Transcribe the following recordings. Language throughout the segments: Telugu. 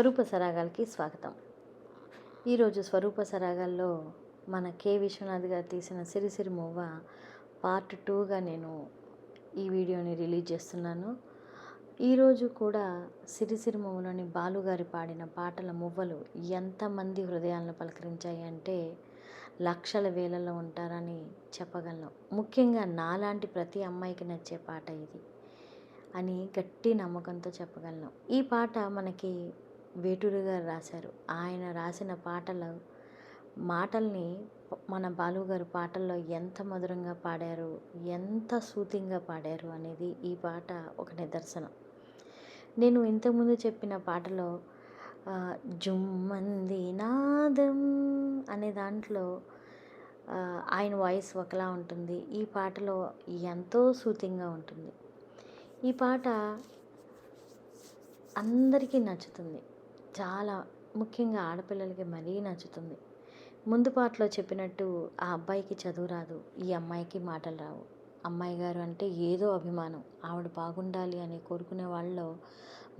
స్వరూప సరాగాలకి స్వాగతం. ఈరోజు స్వరూప సరాగాల్లో మన కె. విశ్వనాథ్ గారు తీసిన సిరిసిరి మూవ పార్ట్ టూగా నేను ఈ వీడియోని రిలీజ్ చేస్తున్నాను. ఈరోజు కూడా సిరిసిరి మూవలోని బాలుగారి పాడిన పాటల మువ్వలు ఎంతమంది హృదయాలను పలకరించాయి అంటే లక్షల వేలలో ఉంటారని చెప్పగలను. ముఖ్యంగా నాలాంటి ప్రతి అమ్మాయికి నచ్చే పాట ఇది అని గట్టి నమ్మకంతో చెప్పగలను. ఈ పాట మనకి వేటూరు గారు రాశారు. ఆయన రాసిన పాటలు మాటల్ని మన బాలు గారు పాటల్లో ఎంత మధురంగా పాడారు ఎంత సూతింగా పాడారు అనేది ఈ పాట ఒక నిదర్శనం. నేను ఇంతకుముందు చెప్పిన పాటలో జుమ్మంది నాదం అనే దాంట్లో ఆయన వాయిస్ ఒకలా ఉంటుంది. ఈ పాటలో ఎంతో సూతింగా ఉంటుంది. ఈ పాట అందరికీ నచ్చుతుంది. చాలా ముఖ్యంగా ఆడపిల్లలకి మరీ నచ్చుతుంది. ముందు పాటలో చెప్పినట్టు ఆ అబ్బాయికి చదువు రాదు ఈ అమ్మాయికి మాటలు రావు. అమ్మాయి గారు అంటే ఏదో అభిమానం. ఆవిడ బాగుండాలి అని కోరుకునే వాళ్ళలో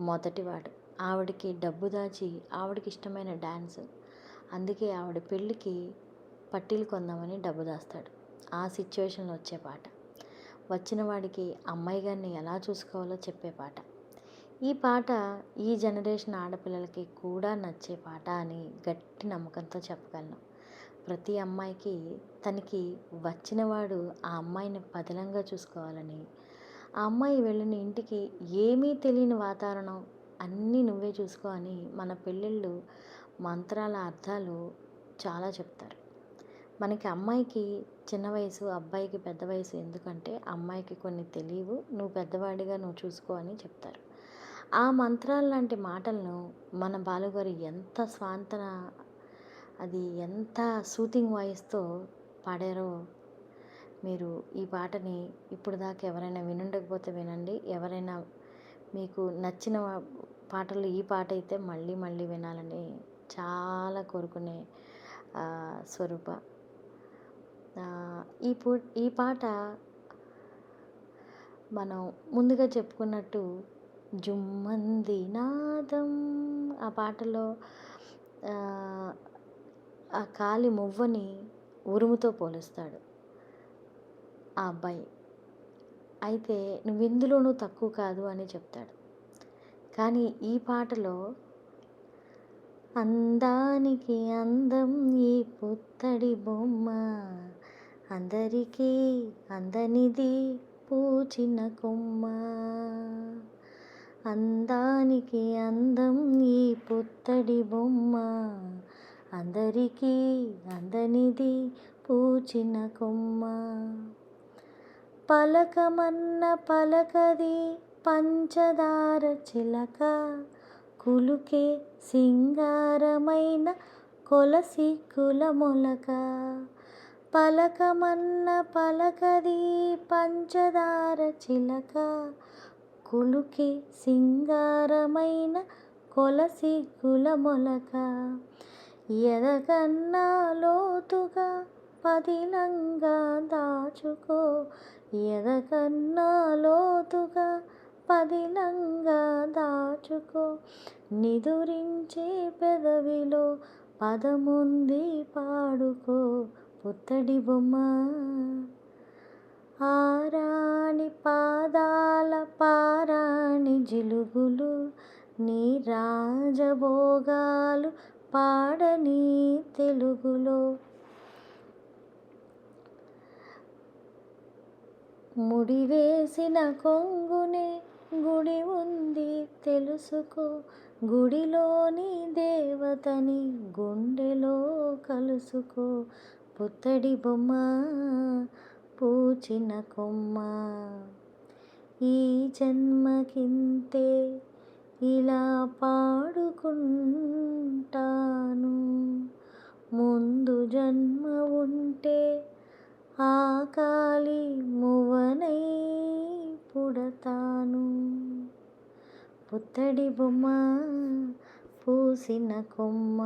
మొదటివాడు ఆవిడకి డబ్బు దాచి ఆవిడకి ఇష్టమైన డ్యాన్స్ అందుకే ఆవిడ పెళ్ళికి పట్టీలు కొందామని డబ్బు దాస్తాడు. ఆ సిచ్యువేషన్లో వచ్చే పాట. వచ్చిన వాడికి అమ్మాయి గారిని ఎలా చూసుకోవాలో చెప్పే పాట. ఈ పాట ఈ జనరేషన్ ఆడపిల్లలకి కూడా నచ్చే పాట అని గట్టి నమ్మకంతో చెప్పగలను. ప్రతి అమ్మాయికి తనకి వచ్చినవాడు ఆ అమ్మాయిని పదిలంగా చూసుకోవాలని ఆ అమ్మాయి వెళ్ళిన ఇంటికి ఏమీ తెలియని వాతావరణం అన్నీ నువ్వే చూసుకో అని మన పెళ్ళిళ్ళు మంత్రాల అర్థాలు చాలా చెప్తారు. మనకి అమ్మాయికి చిన్న వయసు అబ్బాయికి పెద్ద వయసు ఎందుకంటే అమ్మాయికి కొన్ని తెలియవు నువ్వు పెద్దవాడిగా నువ్వు చూసుకో అని చెప్తారు. ఆ మంత్రాలు లాంటి మాటలను మన బాలుగారు ఎంత స్వాంతన అది ఎంత సూతింగ్ వాయిస్తో పాడారో మీరు ఈ పాటని ఇప్పుడు దాకా ఎవరైనా వినుండకపోతే వినండి. ఎవరైనా మీకు నచ్చిన పాటలు ఈ పాట అయితే మళ్ళీ మళ్ళీ వినాలని చాలా కోరుకునే స్వరూప. ఈ పూ ఈ పాట మనం ముందుగా చెప్పుకున్నట్టు జుమ్మంది నాదం. ఆ పాటలో ఆ, కాలి మువ్వని ఉరుముతో పోలుస్తాడు ఆ అబ్బాయి. అయితే నువ్వు ఇందులోనూ తక్కువ కాదు అని చెప్తాడు. కానీ ఈ పాటలో అందానికి అందం ఈ పుత్తడి బొమ్మ అందరికీ అందనిది పూచిన కొమ్మ. అందానికి అందం ఈ పుత్తడి బొమ్మ. అందరికీ అందనిది పూచిన కొమ్మ. పలకమన్న పలకది పంచదార చిలక. కులుకే సింగారమైన కొలసి కుల మొలక. పలకమన్న పలకది పంచదార చిలక. కులుకే సింగారమైన కొలసి కుల మొలక ఎదగన్నా లోతుగా పదిలంగా దాచుకో. ఎదగన్నా లోతుగా పదిలంగా దాచుకో. నిదురించే పెదవిలో పదముంది పాడుకో. పుత్తడి బొమ్మ ఆరా జిలుగులు నీ రాజభోగాలు పాడని తెలుగులో. ముడివేసిన కొంగునే గుడి ఉంది తెలుసుకో. గుడిలోని దేవతని గుండెలో కలుసుకో. పుత్తడి బొమ్మ పూచిన కొమ్మ. ఈ జన్మకింతే ఇలా పాడుకుంటాను. ముందు జన్మ ఉంటే ఆ కాలి మువ్వనై పుడతాను. పుత్తడి బొమ్మ పూసిన కొమ్మ.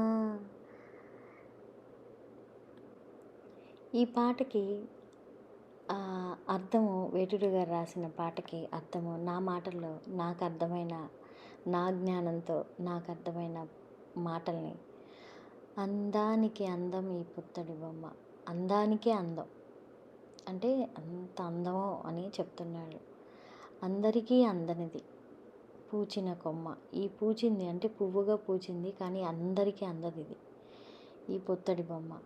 ఈ పాటకి అర్థము వేటుడు గారు రాసిన పాటకి అర్థము. నా మాటల్లో నాకు అర్థమైన నా జ్ఞానంతో నాకు అర్థమైన మాటల్ని. అందానికి అందం ఈ పుత్తడి బొమ్మ. అందానికే అందం. అంటే అంత అందమో అని చెప్తున్నాడు. అందరికీ అందనిది. పూచిన కొమ్మ. ఈ పూచింది అంటే పువ్వుగా పూచింది కానీ అందరికీ అందది ఇది ఈ పుత్తడి బొమ్మ.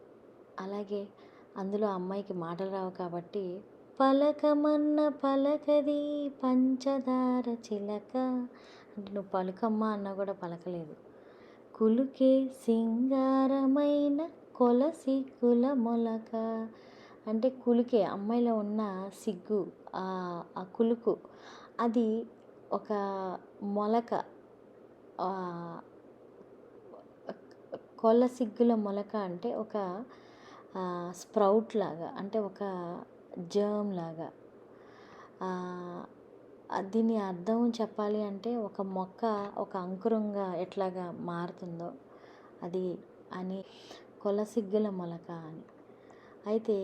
అలాగే అందులో అమ్మాయికి మాటలు రావు కాబట్టి పలకమన్న పలకది పంచదార చిలక. అంటే నువ్వు పలుకమ్మ అన్నా కూడా పలకలేదు. కులుకే సింగారమైన కొలసి కుల మొలక. అంటే కులికే అమ్మాయిలో ఉన్న సిగ్గు ఆ కులుకు. అది ఒక మొలక కొల్ల సిగ్గుల మొలక అంటే ఒక స్ప్రౌట్ లాగా అంటే ఒక జర్మ్ లాగా దీని అర్థం చెప్పాలి అంటే ఒక మొక్క ఒక అంకురంగా ఎట్లాగా మారుతుందో అది అని కొలసిగ్గుల మొలక అని. అయితే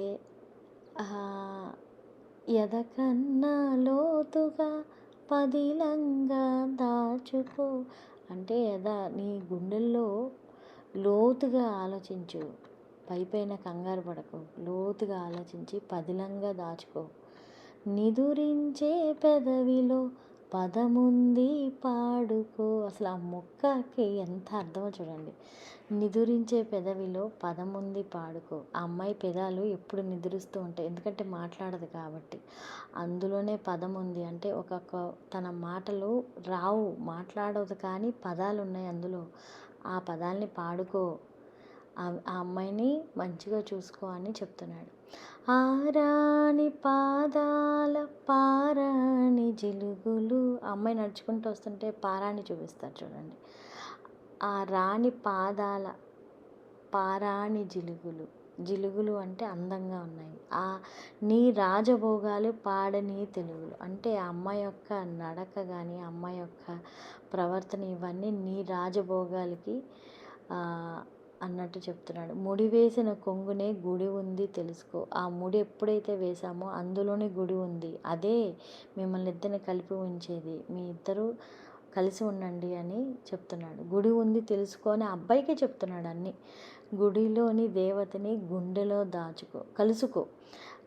ఎదకన్నా లోతుగా పదిలంగా దాచుకో. అంటే ఎద నీ గుండెల్లో లోతుగా ఆలోచించు. పైపైన కంగారు పడకు. లోతుగా ఆలోచించి పదిలంగా దాచుకో. నిదురించే పెదవిలో పదముంది పాడుకో. అసలు ఆ మొక్కకి ఎంత అర్థమో చూడండి. నిదురించే పెదవిలో పదముంది పాడుకో. ఆ అమ్మాయి పెదాలు ఎప్పుడు నిద్రిస్తూ ఉంటాయి. ఎందుకంటే మాట్లాడదు కాబట్టి. అందులోనే పదం ఉంది అంటే ఒక తన మాటలు రావు. మాట్లాడదు కానీ పదాలు ఉన్నాయి అందులో. ఆ పదాల్ని పాడుకో. ఆ అమ్మాయిని మంచిగా చూసుకో అని చెప్తున్నాడు. ఆరాణి పాదాల పారాణి జిలుగులు అమ్మాయి నడుచుకుంటూ వస్తుంటే పారాణి చూపిస్తారు చూడండి. ఆ రాణి పాదాల పారాణి జిలుగులు జిలుగులు అంటే అందంగా ఉన్నాయి. ఆ నీ రాజభోగాలు పాడని తెలుగులు అంటే అమ్మాయి యొక్క నడక కానీ అమ్మాయి యొక్క ప్రవర్తన ఇవన్నీ నీ రాజభోగాలకి అన్నట్టు చెప్తున్నాడు. ముడి వేసిన కొంగునే గుడి ఉంది తెలుసుకో. ఆ ముడి ఎప్పుడైతే వేసామో అందులోనే గుడి ఉంది. అదే మిమ్మల్ని ఇద్దరిని కలిపి ఉంచేది. మీ ఇద్దరు కలిసి ఉండండి అని చెప్తున్నాడు. గుడి ఉంది తెలుసుకొని అబ్బాయికే చెప్తున్నాడు అన్నీ. గుడిలోని దేవతని గుండెలో దాచుకో. కలుసుకో.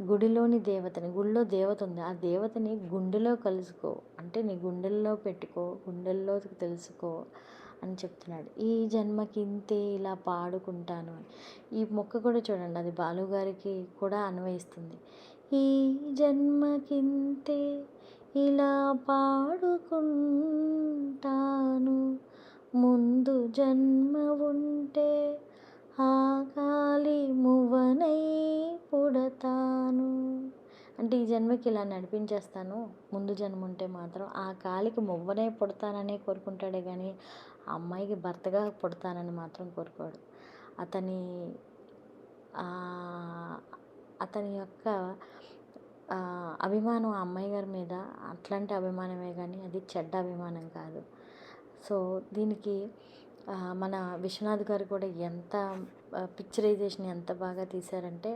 గుడిలోని దేవతని గుడిలో దేవత ఉంది. ఆ దేవతని గుండెలో కలుసుకో. అంటే నీ గుండెల్లో పెట్టుకో గుండెల్లో తెలుసుకో. అని చెప్తున్నాడు. ఈ జన్మకి ఇంతే ఇలా పాడుకుంటాను అని. ఈ మొక్క కూడా చూడండి అది బాలుగారికి కూడా అన్వయిస్తుంది. ఈ జన్మకింతే ఇలా పాడుకుంటాను. ముందు జన్మ ఉంటే ఆ గాలి మువ్వనై పుడతాను. అంటే ఈ జన్మకి ఇలా నడిపించేస్తాను. ముందు జన్మ ఉంటే మాత్రం ఆ కాలికి మువ్వనే పుడతాననే కోరుకుంటాడే కానీ ఆ అమ్మాయికి భర్తగా పుడతానని మాత్రం కోరుకోడు. అతని అతని యొక్క అభిమానం ఆ అమ్మాయి గారి మీద అట్లాంటి అభిమానమే కానీ అది చెడ్డ అభిమానం కాదు. సో దీనికి మన విశ్వనాథ్ గారు కూడా ఎంత పిక్చరైజేషన్ ఎంత బాగా తీశారంటే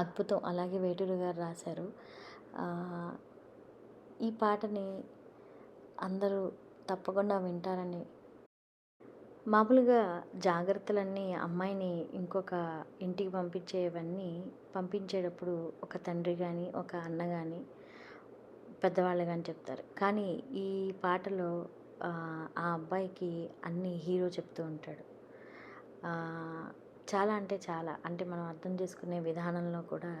అద్భుతం. అలాగే వేటూరు గారు రాశారు. ఈ పాటని అందరూ తప్పకుండా వింటారని. మామూలుగా జాగ్రత్తలన్నీ అమ్మాయిని ఇంకొక ఇంటికి పంపించేవన్నీ పంపించేటప్పుడు ఒక తండ్రి కానీ ఒక అన్న కానీ పెద్దవాళ్ళు కానీ చెప్తారు. కానీ ఈ పాటలో ఆ అబ్బాయికి అన్ని హీరో చెప్తూ ఉంటాడు. చాలా అంటే చాలా. అంటే మనం అర్థం చేసుకునే విధానంలో కూడా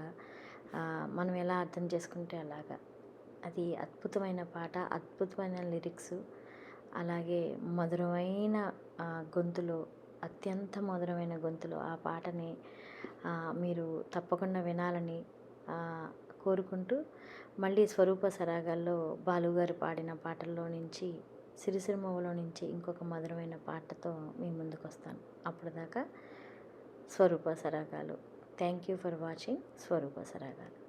మనం ఎలా అర్థం చేసుకుంటే అలాగా. అది అద్భుతమైన పాట అద్భుతమైన లిరిక్స్ అలాగే మధురమైన గొంతులో అత్యంత మధురమైన గొంతులో ఆ పాటని మీరు తప్పకుండా వినాలని కోరుకుంటూ మళ్ళీ స్వరూప సరాగాల్లో బాలుగారు పాడిన పాటల్లో నుంచి సిరిసిరిమవ్వలో నుంచి ఇంకొక మధురమైన పాటతో మీ ముందుకు వస్తాను అప్పటిదాకా Swaroopa Saragalu. Thank you for watching Swaroopa Saragalu